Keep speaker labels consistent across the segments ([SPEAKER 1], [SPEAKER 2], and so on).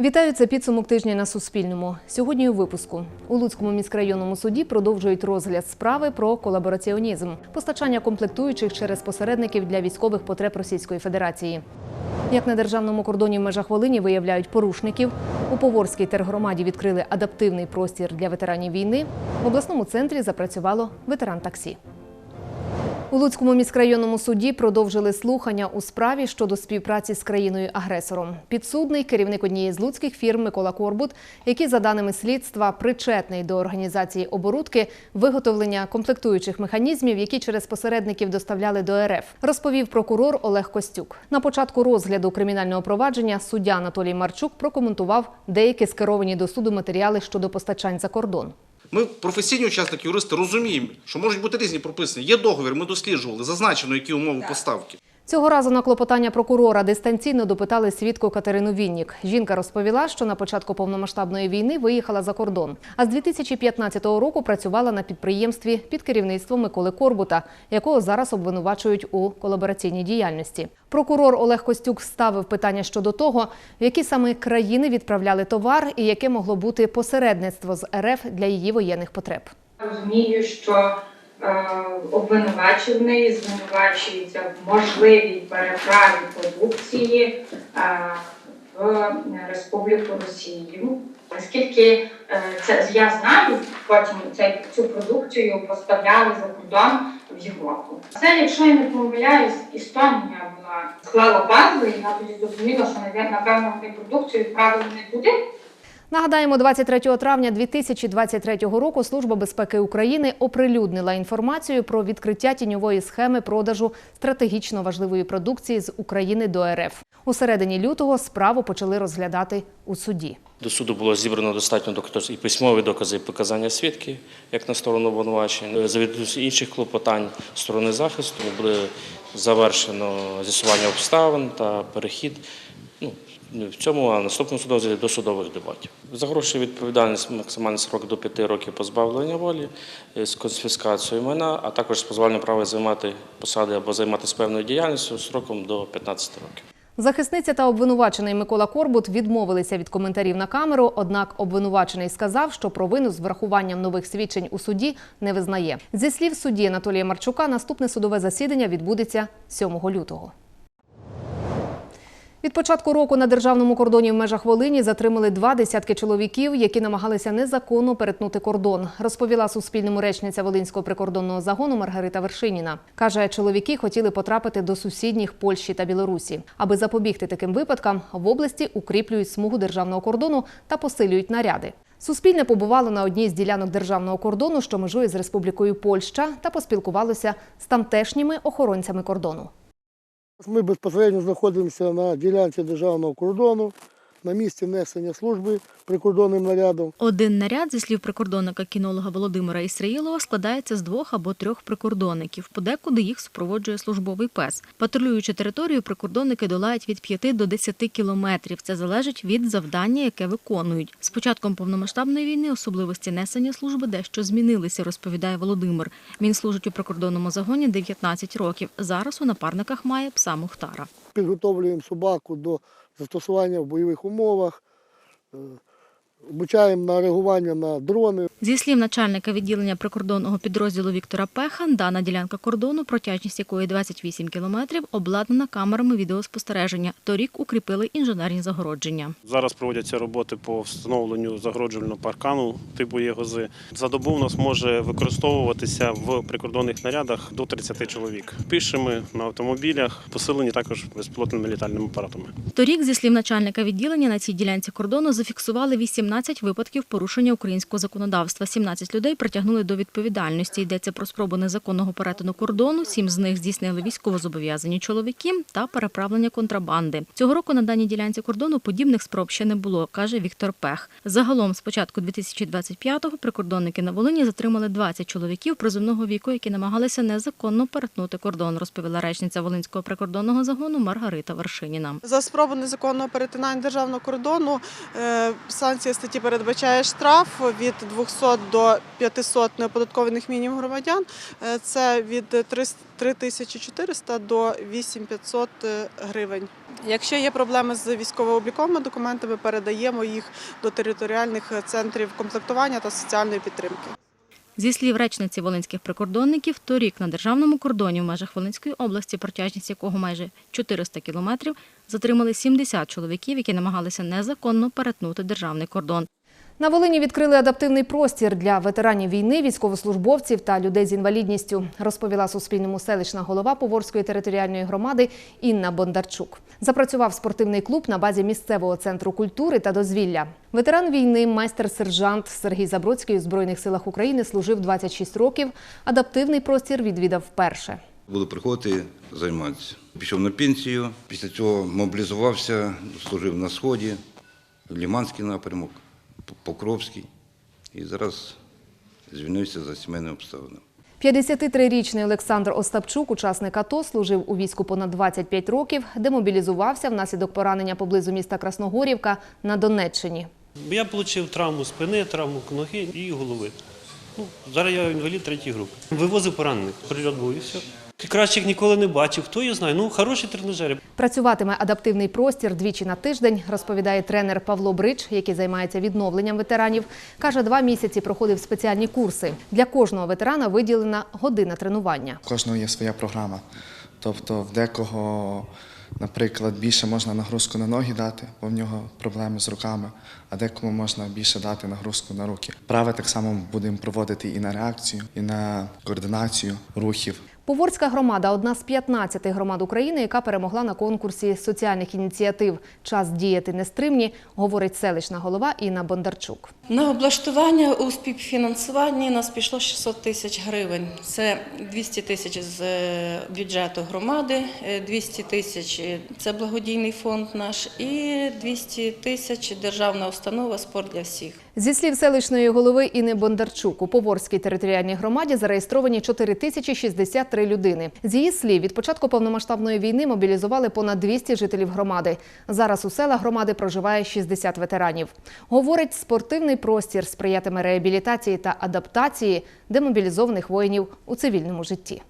[SPEAKER 1] Вітаю, це підсумок тижня на Суспільному. Сьогодні у випуску у Луцькому міськрайонному суді продовжують розгляд справи про колабораціонізм, постачання комплектуючих через посередників для військових потреб Російської Федерації. Як на державному кордоні в межах Волині виявляють порушників, у Поворській тергромаді відкрили адаптивний простір для ветеранів війни. В обласному центрі запрацювало ветеран таксі. У Луцькому міськрайонному суді продовжили слухання у справі щодо співпраці з країною-агресором. Підсудний керівник однієї з луцьких фірм Микола Корбут, який, за даними слідства, причетний до організації оборудки виготовлення комплектуючих механізмів, які через посередників доставляли до РФ, розповів прокурор Олег Костюк. На початку розгляду кримінального провадження суддя Анатолій Марчук прокоментував деякі скеровані до суду матеріали щодо постачань за кордон.
[SPEAKER 2] Ми, професійні учасники юристи, розуміємо, що можуть бути різні прописані. Є договір, ми досліджували, зазначено, які умови поставки.
[SPEAKER 1] Цього разу на клопотання прокурора дистанційно допитали свідку Катерину Віннік. Жінка розповіла, що на початку повномасштабної війни виїхала за кордон, а з 2015 року працювала на підприємстві під керівництвом Миколи Корбута, якого зараз обвинувачують у колабораційній діяльності. Прокурор Олег Костюк ставив питання щодо того, в які саме країни відправляли товар і яке могло бути посередництво з РФ для її воєнних потреб.
[SPEAKER 3] Розумію, що обвинувачений звинувачується в можливій переправі продукції е, в Республіку Росію. Наскільки е, це я знаю, потім цей, цю продукцію поставляли за кордон в Європу. Це, якщо я не помиляюсь, Естонія була склала базу, і я тоді зрозуміла, що напевно вони продукцію відправили не туди.
[SPEAKER 1] Нагадаємо, 23 травня 2023 року Служба безпеки України оприлюднила інформацію про відкриття тіньової схеми продажу стратегічно важливої продукції з України до РФ. У середині лютого справу почали розглядати у суді.
[SPEAKER 4] До суду було зібрано достатньо доказів і письмові докази, і показання свідків, як на сторону обвинувачення. За відсутністю інших клопотань сторони захисту буде завершено з'ясування обставин та перехід. Ну, в цьому, а наступному розгляді до судових дебатів. Загрошує відповідальність максимальний срок до 5 років позбавлення волі е, з конфіскацією майна, а також з позбавленням права займати посади або займатися певною діяльністю сроком до 15 років.
[SPEAKER 1] Захисниця та обвинувачений Микола Корбут відмовилися від коментарів на камеру. Однак обвинувачений сказав, що провину з врахуванням нових свідчень у суді не визнає. Зі слів судді Анатолія Марчука, наступне судове засідання відбудеться 7 лютого. Від початку року на державному кордоні в межах Волині затримали два десятки чоловіків, які намагалися незаконно перетнути кордон. Розповіла Суспільному речниця Волинського прикордонного загону Маргарита Вершиніна. Каже, чоловіки хотіли потрапити до сусідніх Польщі та Білорусі. Аби запобігти таким випадкам, в області укріплюють смугу державного кордону та посилюють наряди. Суспільне побувало на одній з ділянок державного кордону, що межує з Республікою Польща, та поспілкувалося з тамтешніми охоронцями кордону.
[SPEAKER 5] Ми безпосередньо знаходимося на ділянці державного кордону, на місці несення служби прикордонним нарядом.
[SPEAKER 6] Один наряд, зі слів прикордонника кінолога Володимира Ісраїлова, складається з двох або трьох прикордонників. Подекуди їх супроводжує службовий пес. Патрулюючи територію, прикордонники долають від 5 до 10 кілометрів. Це залежить від завдання, яке виконують. З початком повномасштабної війни особливості несення служби дещо змінилися, розповідає Володимир. Він служить у прикордонному загоні 19 років. Зараз у напарниках має пса Мухтара.
[SPEAKER 5] Підготовлюємо собаку до застосування в бойових умовах, е, обучаємо на реагування на дрони.
[SPEAKER 6] Зі слів начальника відділення прикордонного підрозділу Віктора Пеха, дана ділянка кордону, протяжність якої 28 кілометрів, обладнана камерами відеоспостереження. Торік укріпили інженерні загородження.
[SPEAKER 7] Зараз проводяться роботи по встановленню загороджувального паркану типу ЄГОЗи. За добу у нас може використовуватися в прикордонних нарядах до 30 чоловік. Пішими на автомобілях, посилені також безпілотними літальними апаратами.
[SPEAKER 6] Торік, зі слів начальника відділення, на цій ділянці кордону зафіксували 18 13 випадків порушення українського законодавства. 17 людей притягнули до відповідальності. Йдеться про спробу незаконного перетину кордону. Сім з них здійснили військовозобов'язані чоловіки та переправлення контрабанди. Цього року на даній ділянці кордону подібних спроб ще не було, каже Віктор Пех. Загалом з початку 2025-го прикордонники на Волині затримали 20 чоловіків призовного віку, які намагалися незаконно перетнути кордон, розповіла речниця Волинського прикордонного загону Маргарита Вершиніна.
[SPEAKER 8] За спробу незаконного перетинання державного кордону е, санкція статті передбачає штраф від 200 до 500 неоподаткованих мінімум громадян. Е, Це від 3400 до 8500 гривень. Якщо є проблеми з військово-обліковими документами, передаємо їх до територіальних центрів комплектування та соціальної підтримки.
[SPEAKER 6] Зі слів речниці волинських прикордонників, торік на державному кордоні в межах Волинської області, протяжність якого майже 400 кілометрів, затримали 70 чоловіків, які намагалися незаконно перетнути державний кордон.
[SPEAKER 1] На Волині відкрили адаптивний простір для ветеранів війни, військовослужбовців та людей з інвалідністю, розповіла Суспільному селищна голова Поворської територіальної громади Інна Бондарчук. Запрацював спортивний клуб на базі місцевого центру культури та дозвілля. Ветеран війни, майстер-сержант Сергій Забродський у Збройних силах України служив 26 років. Адаптивний простір відвідав вперше.
[SPEAKER 9] Буду приходити займатися. Пішов на пенсію, після цього мобілізувався, служив на Сході, Ліманський напрямок, Покровський. І зараз звільнився за сімейними обставинами.
[SPEAKER 1] 53-річний Олександр Остапчук, учасник АТО, служив у війську понад 25 років, демобілізувався внаслідок поранення поблизу міста Красногорівка на Донеччині.
[SPEAKER 10] Я отримав травму спини, травму ноги і голови. Ну, зараз я інвалід третьої групи. Вивозив поранених, прильот був і все. Кращих ніколи не бачив. Хто я знаю? Ну, хороші тренажери.
[SPEAKER 1] Працюватиме адаптивний простір двічі на тиждень, розповідає тренер Павло Брич, який займається відновленням ветеранів. Каже, два місяці проходив спеціальні курси. Для кожного ветерана виділена година тренування.
[SPEAKER 11] У кожного є своя програма. Тобто в декого, наприклад, більше можна нагрузку на ноги дати, бо в нього проблеми з руками, а декому можна більше дати нагрузку на руки. Прави так само будемо проводити і на реакцію, і на координацію рухів.
[SPEAKER 1] Поворська громада одна з 15 громад України, яка перемогла на конкурсі соціальних ініціатив. Час діяти нестримні, говорить селищна голова Інна Бондарчук.
[SPEAKER 12] На облаштування у співфінансуванні нас пішло 600 тисяч гривень. Це 200 тисяч з е, бюджету громади, е, 200 тисяч – це благодійний фонд наш і 200 тисяч державна установа «Спорт для всіх».
[SPEAKER 1] Зі слів селищної голови Інни Бондарчук, у Поворській територіальній громаді зареєстровані 4063 людини. З її слів, від початку повномасштабної війни мобілізували понад 200 жителів громади. Зараз у селах громади проживає 60 ветеранів. Говорить, спортивний простір сприятиме реабілітації та адаптації демобілізованих воїнів у цивільному житті.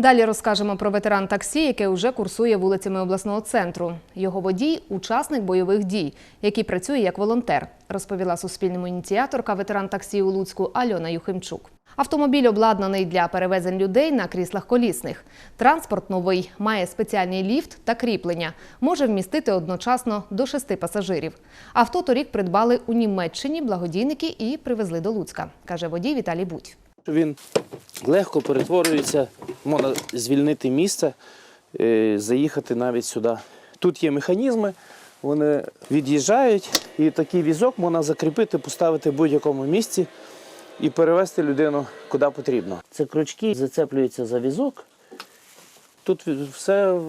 [SPEAKER 1] Далі розкажемо про ветеран таксі, яке вже курсує вулицями обласного центру. Його водій учасник бойових дій, який працює як волонтер, розповіла Суспільному ініціаторка ветеран таксі у Луцьку Альона Юхимчук. Автомобіль обладнаний для перевезень людей на кріслах колісних. Транспорт новий, має спеціальний ліфт та кріплення, може вмістити одночасно до шести пасажирів. Авто торік придбали у Німеччині благодійники і привезли до Луцька, каже водій Віталій Будь.
[SPEAKER 13] Він легко перетворюється, можна звільнити місце, е, заїхати навіть сюди. Тут є механізми, вони від'їжджають, і такий візок можна закріпити, поставити в будь-якому місці і перевезти людину куди потрібно. Це крючки зацеплюються за візок. Тут все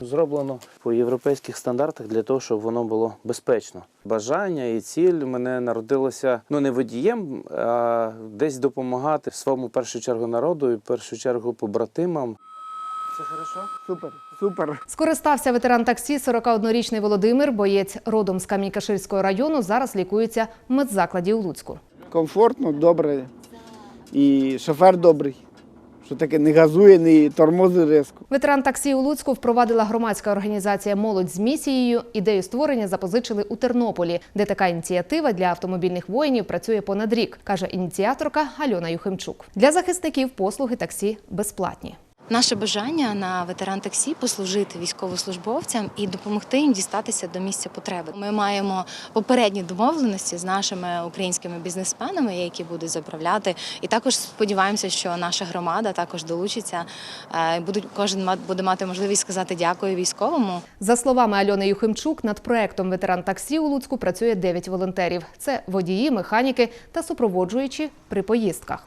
[SPEAKER 13] зроблено по європейських стандартах для того, щоб воно було безпечно. Бажання і ціль мене народилося ну не водієм, а десь допомагати своєму першу чергу народу і в першу чергу побратимам. Це хорошо?
[SPEAKER 5] Супер, супер.
[SPEAKER 1] Скористався ветеран таксі 41-річний Володимир, боєць родом з Камінь-Каширського району, зараз лікується в медзакладі у Луцьку.
[SPEAKER 5] Комфортно, добре. І шофер добрий. Що таке не газує, не тормозить резко.
[SPEAKER 1] Ветеран таксі у Луцьку впровадила громадська організація Молодь з місією. Ідею створення запозичили у Тернополі, де така ініціатива для автомобільних воїнів працює понад рік, каже ініціаторка Альона Юхимчук. Для захисників послуги таксі безплатні.
[SPEAKER 14] Наше бажання на ветеран таксі послужити військовослужбовцям і допомогти їм дістатися до місця потреби. Ми маємо попередні домовленості з нашими українськими бізнесменами, які будуть заправляти. І також сподіваємося, що наша громада також долучиться. е, Будуть кожен буде мати можливість сказати дякую військовому.
[SPEAKER 1] За словами Альони Юхимчук, над проектом ветеран таксі у Луцьку працює 9 волонтерів. Це водії, механіки та супроводжуючі при поїздках.